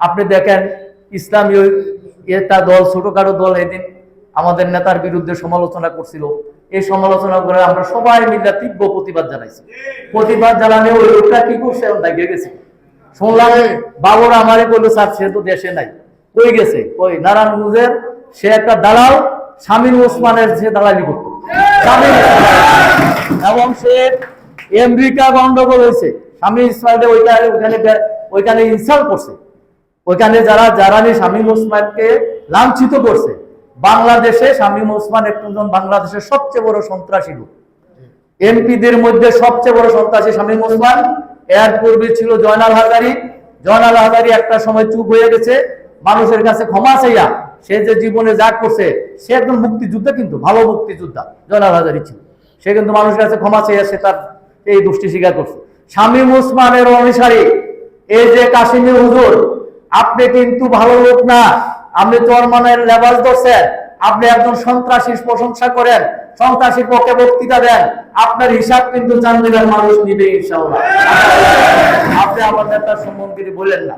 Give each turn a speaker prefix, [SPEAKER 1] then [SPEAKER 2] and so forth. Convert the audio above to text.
[SPEAKER 1] আপনি দেখেন ইসলামী ওই একটা দল, ছোটখাটো দল এদিন আমাদের নেতার বিরুদ্ধে সমালোচনা করছিল। এই সমালোচনা করে আমরা সবাই মিলে তীব্র প্রতিবাদ জানাইছি। প্রতিবাদ জানালে ওই লোকটা কি করছে? দাগিয়ে গেছে। শুনলাম, বাবুরা আমারে বলল স্যার, সে তো দেশে নাই। কই গেছে? কই? নারায়ণগঞ্জের সে একটা দালাল শামীম ওসমানের সে দালালি করতো। এবং সে আমেরিকা গন্ডগোল হয়েছে। স্বামী ইসমাইল ওইখানে ওইখানে ইনসাল্ট করছে। ওইখানে যারা জারানি শামীম ওসমানকে লাঞ্ছিত করছে, বাংলাদেশে শামীম ওসমান একজন বাংলাদেশের সবচেয়ে বড় সন্ত্রাসী লোক। এমপিদের মধ্যে সবচেয়ে বড় সন্ত্রাসী শামীম ওসমান। এর পূর্বে ছিল জয়নাল হাজারি। জয়নাল হাজারি একটা সময় চুপ হয়ে গেছে, মানুষের কাছে ক্ষমা চাইয়া সে যে জীবনে যা করছে, সে একজন মুক্তিযোদ্ধা কিন্তু, ভালো মুক্তিযোদ্ধা জয়নাল হাজারি ছিল। সে কিন্তু মানুষের কাছে ক্ষমা চাইয়া সে তার এই দোষটি স্বীকার করছে। শামীম ওসমানের অনুসারী, এই যে কাশ্মীর হুজুর আপনি কিন্তু ভালো লোক না। আপনি চরমানের লেবাস ধরছেন। আপনি একজন সন্ত্রাসীর প্রশংসা করেন। সন্ত্রাসীর পক্ষে বক্তৃতা দেন। আপনার হিসাব কিন্তু চান্দিনার মানুষ নিবে ইনশাল্লাহ আপনি আমার নেতার সম্বন্ধে বলেন না।